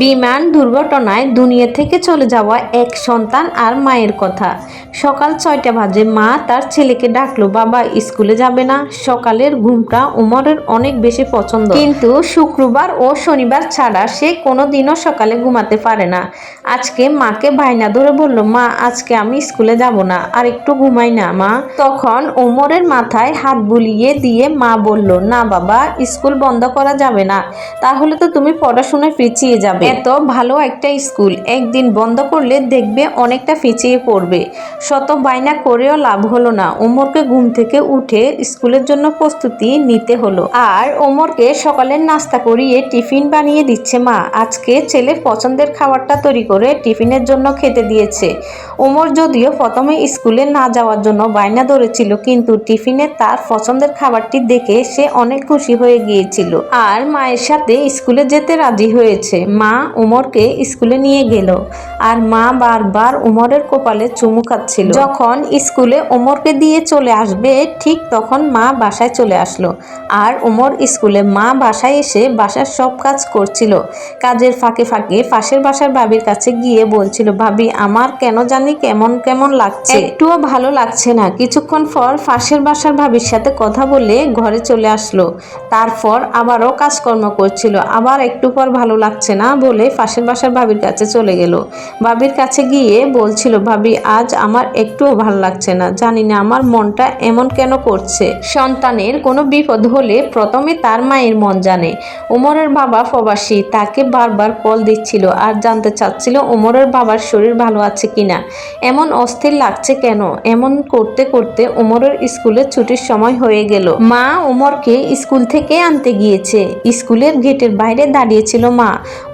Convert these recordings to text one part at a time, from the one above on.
বিমান দুর্ঘটনায় দুনিয়া থেকে চলে যাওয়া এক সন্তান আর মায়ের কথা। সকাল ছয়টা বাজে মা তার ছেলেকে ডাকলো, বাবা, স্কুলে যাবে না। সকালের ঘুমটা উমরের অনেক বেশি পছন্দ। কিন্তু শুক্রবার ও শনিবার ছাড়া সে কোনোদিনও সকালে ঘুমাতে পারে না। আজকে মাকে ভাইনা ধরে বলল, মা, আজকে আমি স্কুলে যাব না। আর একটু ঘুমাই না, মা। তখন ওমরের মাথায় হাত বুলিয়ে দিয়ে মা বলল, না বাবা, স্কুল বন্ধ করা যাবে না। তাহলে তো তুমি পড়াশোনায় পিছিয়ে যাবে। এত ভালো একটা স্কুল, একদিন বন্ধ করলে দেখবে অনেকটা পিছিয়ে পড়বে। শত বায়না করেও লাভ হলো না। ওমরকে ঘুম থেকে উঠে স্কুলের জন্য প্রস্তুতি নিতে হলো। আর ওমরকে সকালের নাস্তা করিয়ে টিফিন বানিয়ে দিচ্ছে মা। আজকে ছেলে পছন্দের খাবারটা তৈরি করে টিফিনের জন্য খেতে দিয়েছে। ওমর যদিও প্রথমে স্কুলে না যাওয়ার জন্য বায়না ধরেছিল, কিন্তু টিফিনে তার পছন্দের খাবারটি দেখে সে অনেক খুশি হয়ে গিয়েছিল। আর মায়ের সাথে স্কুলে যেতে রাজি হয়েছে। মা উমরকে স্কুলে নিয়ে গেল। আর মা বারবার উমরের কপালে চুমু খাচ্ছিল। যখন স্কুলে ওমরকে দিয়ে চলে আসবে, ঠিক তখন মা বাসায় চলে আসলো। আর ওমর স্কুলে মা বাসায় এসে বাসার সব কাজ করছিল। কাজের ফাঁকে ফাঁকে পাশের বাসার ভাবির কাছে গিয়ে বলছিল, ভাবি, আমার কেন জানি কেমন কেমন লাগছে? একটুও ভালো লাগছে না। কিছুক্ষণ পর পাশের বাসার ভাবির সাথে কথা বলে ঘরে চলে আসলো। তারপর আবারও কাজকর্ম করছিল। আবার একটু পর ভালো লাগছে না বলে পাশের বাসার ভাবির কাছে চলে গেল। ভাবির কাছে গিয়ে বলছিল, ভাবি, আজ আমার একটুও ভালো লাগছে না। জানি না আমার মনটা এমন কেন করছে। সন্তানের কোনো বিপদ হলে প্রথমে তার মায়ের মন জানে। ওমরের বাবা প্রবাসী তাকে বারবার কল দিচ্ছিল আর জানতে চাচ্ছিল ওমরের বাবার শরীর ভালো আছে কিনা। এমন অস্থির লাগছে কেন? এমন করতে করতে ওমরের স্কুলের ছুটির সময় হয়ে গেল। মা ওমরকে স্কুল থেকে আনতে গিয়েছে। স্কুলের গেটের বাইরে দাঁড়িয়েছিল মা।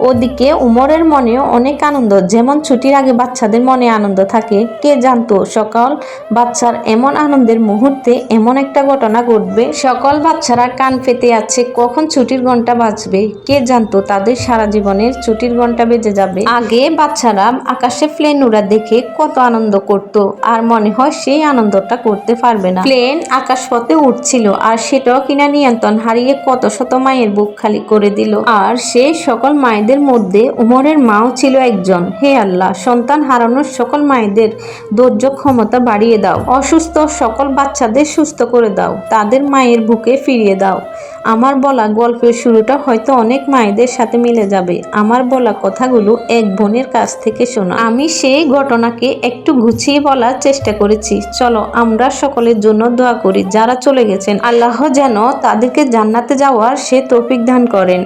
ওদিকে উমরের মনেও অনেক আনন্দ, যেমন ছুটির আগে বাচ্চাদের মনে আনন্দ থাকে। কে জানতো, সকাল বাচ্চার এমন আনন্দের মুহূর্তে এমন একটা ঘটনা ঘটবে। সকল বাচ্চারা কান পেতে আছে কখন ছুটির ঘণ্টা বাজবে? কে জানতো, তাদের সারা জীবনের ছুটির ঘণ্টা বেজে যাবে? আগে বাচ্চারা আকাশে প্লেন উড়া দেখে কত আনন্দ করত, আর মনে হয় সেই আনন্দটা করতে পারবে না। প্লেন আকাশপথে উঠছিল আর সেটাও কিনা নিয়ন্ত্রণ হারিয়ে কত শত মায়ের বুক খালি করে দিল। আর সে সকল মায়েদের মধ্যে উমরের মাও ছিল একজন। হে আল্লাহ, সন্তান হারানোর সকল মায়েদের ধৈর্য ক্ষমতা বাড়িয়ে দাও। অসুস্থ সকল বাচ্চাদের সুস্থ করে দাও। তাদের মায়ের বুকে ফিরিয়ে দাও। আমার বলা গল্পের শুরুটা হয়তো অনেক মায়েদের সাথে মিলে যাবে। আমার বলা কথাগুলো এক বোনের কাছ থেকে শোনা। আমি সেই ঘটনাকে একটু গুছিয়ে বলার চেষ্টা করেছি। চলো, আমরা সকলের জন্য দোয়া করি, যারা চলে গেছেন। আল্লাহ যেন তাদেরকে জান্নাতে যাওয়ার সে তৌফিক দান করেন।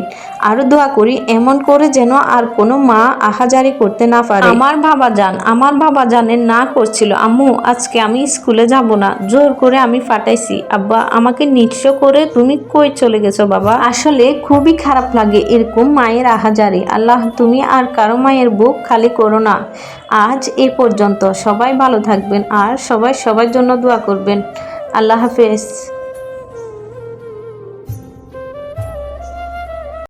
আরও দোয়া করি, এমন করে যেন আর কোনো মা আহাজারি করতে না পারে। আমার বাবা যান আমার বাবা জানেন না করছিল, আম্মু, আজকে আমি স্কুলে যাব না, জোর করে আমি ফাটাইছি। আব্বা, আমাকে নিঃস্ব করে তুমি কই চলে গেছো বাবা। আসলে খুবই খারাপ লাগে এরকম মায়ের আহাজারি। আল্লাহ, তুমি আর কারও মায়ের বুক খালি করো না। আজ এ পর্যন্ত সবাই ভালো থাকবেন আর সবাই সবার জন্য দোয়া করবেন। আল্লাহ হাফেজ।